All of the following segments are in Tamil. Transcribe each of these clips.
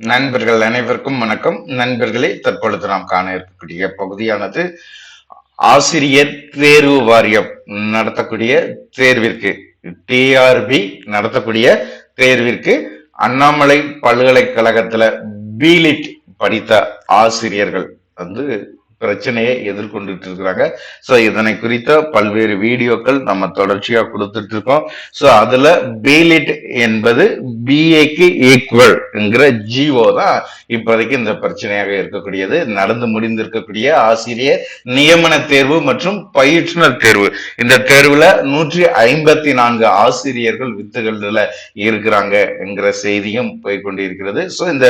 நண்பர்கள் அனைவருக்கும் வணக்கம். நண்பர்களே தற்பொழுது நாம் காண இருக்கக்கூடிய பகுதியானது ஆசிரியர் தேர்வு வாரியம் நடத்தக்கூடிய தேர்விற்கு டிஆர்பி நடத்தக்கூடிய தேர்விற்கு அண்ணாமலை பல்கலைக்கழகத்துல பிலிட் படித்த ஆசிரியர்கள் வந்து பிரச்சனையை எதிர்கொண்டுட்டு இருக்கிறாங்க. ஸோ இதனை குறித்த பல்வேறு வீடியோக்கள் நம்ம தொடர்ச்சியாக கொடுத்துட்டு இருக்கோம். ஸோ அதுல பிலிட் என்பது பிஏக்கு ஈக்குவல் என்கிற ஜிஓ தான் இப்போதைக்கு இந்த பிரச்சனையாக இருக்கக்கூடியது. நடந்து முடிந்திருக்கக்கூடிய ஆசிரியர் நியமன தேர்வு மற்றும் பயிற்றுனர் தேர்வு. இந்த தேர்வுல நூற்றி ஐம்பத்தி நான்கு ஆசிரியர்கள் வித்துகள்ல இருக்கிறாங்க என்கிற செய்தியும் போய்கொண்டிருக்கிறது. ஸோ இந்த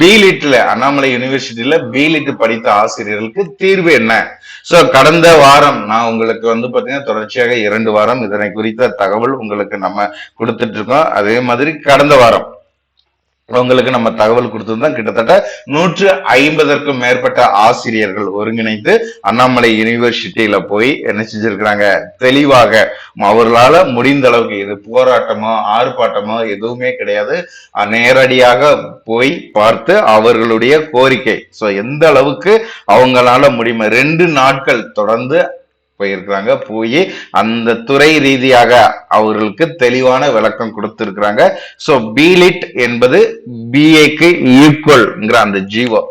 பிலிட்ல அண்ணாமலை யூனிவர்சிட்டியில பிலிட் படித்த ஆசிரியர்களுக்கு தீர்வு என்ன? ஸோ கடந்த வாரம் நான் உங்களுக்கு வந்து பார்த்தீங்கன்னா தொடர்ச்சியாக இரண்டு வாரம் இதனை குறித்த தகவல் உங்களுக்கு நம்ம கொடுத்துட்டு இருக்கோம். அதே மாதிரி கடந்த வாரம் உங்களுக்கு நம்ம தகவல் கொடுத்திருந்தோம். கிட்டத்தட்ட நூற்று ஐம்பதற்கும் மேற்பட்ட ஆசிரியர்கள் ஒருங்கிணைந்து அண்ணாமலை யூனிவர்சிட்டியில போய் என்ன செஞ்சிருக்கிறாங்க? தெளிவாக அவர்களால முடிந்த அளவுக்கு இது போராட்டமோ ஆர்ப்பாட்டமோ எதுவுமே கிடையாது. நேரடியாக போய் பார்த்து அவர்களுடைய கோரிக்கை. சோ எந்த அளவுக்கு அவங்களால முடியுமா ரெண்டு நாட்கள் தொடர்ந்து போயிருக்கிறாங்க. போய் அந்த துறை ரீதியாக அவர்களுக்கு தெளிவான விளக்கம் கொடுத்திருக்கிறாங்க. ஸோ பிலிட் என்பது பிஏக்கு ஈக்குவல்ங்கிற அந்த ஜீவோ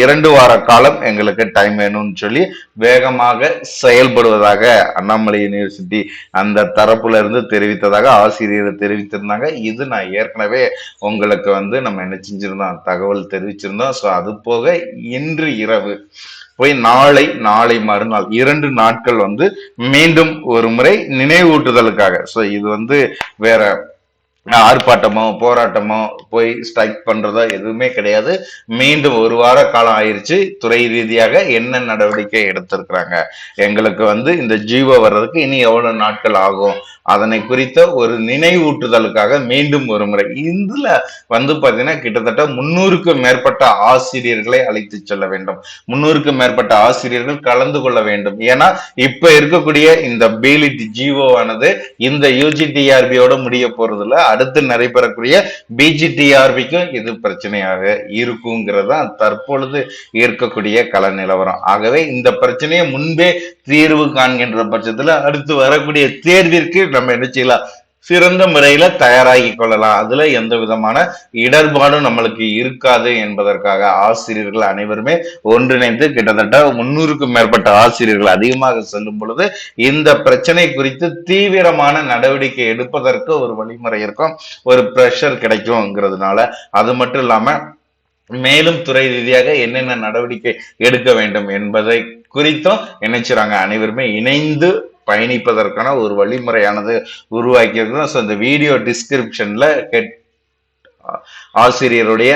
இரண்டு வார காலம் எங்களுக்கு டைம் வேணும்னு சொல்லி வேகமாக செயல்படுவதாக அண்ணாமலை யூனிவர்சிட்டி அந்த தரப்புல இருந்து தெரிவித்ததாக ஆசிரியர் தெரிவித்திருந்தாங்க. இது நான் ஏற்கனவே உங்களுக்கு வந்து நம்ம என்ன செஞ்சிருந்தோம் தகவல் தெரிவிச்சிருந்தோம். ஸோ அது போக இன்று இரவு போய் நாளை நாளை மறுநாள் இரண்டு நாட்கள் வந்து மீண்டும் ஒரு முறை நினைவூட்டுதலுக்காக. ஸோ இது வந்து வேற ஆர்ப்பாட்டமோ போராட்டமோ போய் ஸ்ட்ரைக் பண்றதோ எதுவுமே கிடையாது. மீண்டும் ஒரு வார காலம் ஆயிருச்சு. துறை ரீதியாக என்ன நடவடிக்கை எடுத்திருக்கிறாங்க? எங்களுக்கு வந்து இந்த ஜீவோ வர்றதுக்கு இனி எவ்வளவு நாட்கள் ஆகும்? அதனை குறித்த ஒரு நினைவூட்டுதலுக்காக மீண்டும் ஒரு முறை. இதுல வந்து பாத்தீங்கன்னா கிட்டத்தட்ட முன்னூறுக்கும் மேற்பட்ட ஆசிரியர்களை அழைத்து செல்ல வேண்டும். முன்னூறுக்கும் மேற்பட்ட ஆசிரியர்கள் கலந்து கொள்ள வேண்டும். ஏன்னா இப்ப இருக்கக்கூடிய இந்த பிலிட் ஜீவோ ஆனது இந்த யூஜிடிஆர்பியோட முடிய போறதுல அடுத்து நடைபெறக்கூடிய பிஜிடிஆர்பிக்கும் இது பிரச்சனையாக இருக்குங்கிறது தான் தற்பொழுது இருக்கக்கூடிய கல நிலவரம் ஆகவே இந்த பிரச்சனையை முன்பே தீர்வு காண்கின்ற பட்சத்துல அடுத்து வரக்கூடிய தேர்விற்கு நம்ம என்ன செய்யலாம்? சிறந்த முறையில தயாராகி கொள்ளலாம். அதுல எந்த விதமான இடர்பாடும் நம்மளுக்கு இருக்காது என்பதற்காக ஆசிரியர்கள் அனைவருமே ஒன்றிணைந்து கிட்டத்தட்ட முன்னூறுக்கும் மேற்பட்ட ஆசிரியர்கள் அதிகமாக செல்லும் பொழுது இந்த பிரச்சனை குறித்து தீவிரமான நடவடிக்கை எடுப்பதற்கு ஒரு வழிமுறை இருக்கும். ஒரு பிரஷர் கிடைக்கும்ங்கிறதுனால. அது மட்டும் இல்லாம மேலும் துறை ரீதியாக என்னென்ன நடவடிக்கை எடுக்க வேண்டும் என்பதை குறித்தும் நினைச்சுறாங்க அனைவருமே. இணைந்து பயணிப்பதற்கான ஒரு வழிமுறையானது உருவாக்கியிருக்கிறோம் ஸோ இந்த வீடியோ டிஸ்கிரிப்ஷனில் கெட் ஆசிரியருடைய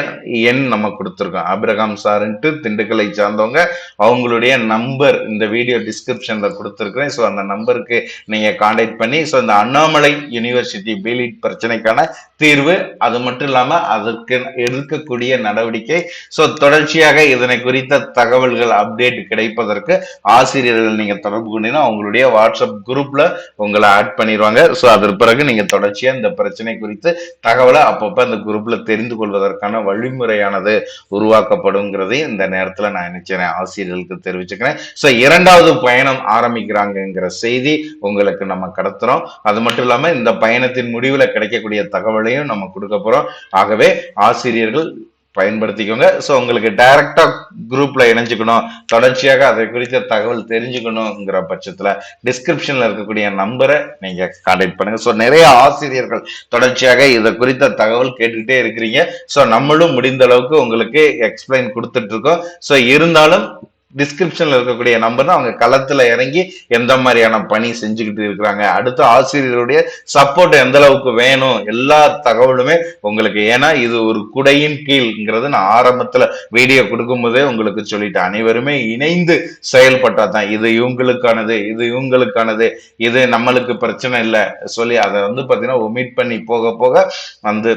எண் நம்ம கொடுத்துருக்கோம். அபிரகாம் சார்ன்ட்டு திண்டுக்கலை சார்ந்தவங்க அவங்களுடைய நம்பர் இந்த வீடியோ டிஸ்கிரிப்ஷன்ல கொடுத்துருக்குறேன். ஸோ அந்த நம்பருக்கு நீங்கள் காண்டாக்ட் பண்ணி ஸோ இந்த அண்ணாமலை யூனிவர்சிட்டி பீலிட் பிரச்சனைக்கான தீர்வு அது மட்டும் இல்லாம அதற்கு எடுக்கக்கூடிய நடவடிக்கை ஸோ தொடர்ச்சியாக இதனை குறித்த தகவல்கள் அப்டேட் கிடைப்பதற்கு ஆசிரியர்கள் நீங்க தொடர்பு கொண்டீங்கன்னா அவங்களுடைய வாட்ஸ்அப் குரூப்ல உங்களை ஆட் பண்ணிடுவாங்க ஸோ அதற்கு பிறகு நீங்க தொடர்ச்சியாக இந்த பிரச்சனை குறித்து தகவலை அப்பப்போ அந்த தொடர்பில் தெரிந்து கொள்வதற்கான வழிமுறையானது உருவாக்கப்படுங்கிறதையும் இந்த நேரத்தில் நான் நினைச்சேன் ஆசிரியர்களுக்கு தெரிவிச்சுக்கிறேன். ஸோ இரண்டாவது பயணம் ஆரம்பிக்கிறாங்கங்கிற செய்தி உங்களுக்கு நம்ம கடத்துறோம். அது மட்டும் இல்லாமல் இந்த பயணத்தின் முடிவுல கிடைக்கக்கூடிய தகவலையும் நம்ம கொடுக்க போறோம். ஆகவே ஆசிரியர்கள் பயன்படுத்திக்கோங்க. ஸோ உங்களுக்கு டைரக்டா குரூப்ல இணைஞ்சுக்கணும். தொடர்ச்சியாக அதை குறித்த தகவல் தெரிஞ்சுக்கணுங்கிற பட்சத்துல டிஸ்கிரிப்ஷன்ல இருக்கக்கூடிய நம்பரை நீங்க கான்டாக்ட் பண்ணுங்க. ஸோ நிறைய ஆசிரியர்கள் தொடர்ச்சியாக இதை குறித்த தகவல் கேட்டுக்கிட்டே இருக்கிறீங்க. ஸோ நம்மளும் முடிந்த அளவுக்கு உங்களுக்கு எக்ஸ்பிளைன் கொடுத்துட்டு இருக்கோம். ஸோ இருந்தாலும் டிஸ்கிரிப்ஷன்ல இருக்கக்கூடிய நம்பர் தான். அவங்க களத்துல இறங்கி எந்த மாதிரியான பணி செஞ்சுக்கிட்டு இருக்கிறாங்க. அடுத்த ஆசிரியருடைய சப்போர்ட் எந்த அளவுக்கு வேணும்? எல்லா தகவலுமே உங்களுக்கு. ஏன்னா இது ஒரு குடையின் கீழ்ங்கிறது நான் ஆரம்பத்துல வீடியோ கொடுக்கும் போதே உங்களுக்கு சொல்லிட்டேன். அனைவருமே இணைந்து செயல்பட்டா தான் இது இவங்களுக்கானது இது இவங்களுக்கானது இது நம்மளுக்கு பிரச்சனை இல்லை. சொல்லி அதை வந்து பாத்தீங்கன்னா ஒமிட் பண்ணி போக போக வந்து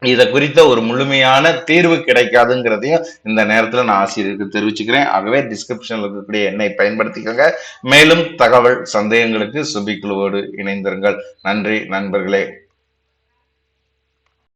இதை குறித்த ஒரு முழுமையான தீர்வு கிடைக்காதுங்கிறதையும் இந்த நேரத்தில் நான் ஆசிரியருக்கு தெரிவிச்சுக்கிறேன். ஆகவே டிஸ்கிரிப்ஷனில் இருக்கக்கூடிய எண்ணை பயன்படுத்திக்கோங்க. மேலும் தகவல் சந்தேகங்களுக்கு சுபிக்குழுவோடு இணைந்திருங்கள். நன்றி நண்பர்களே.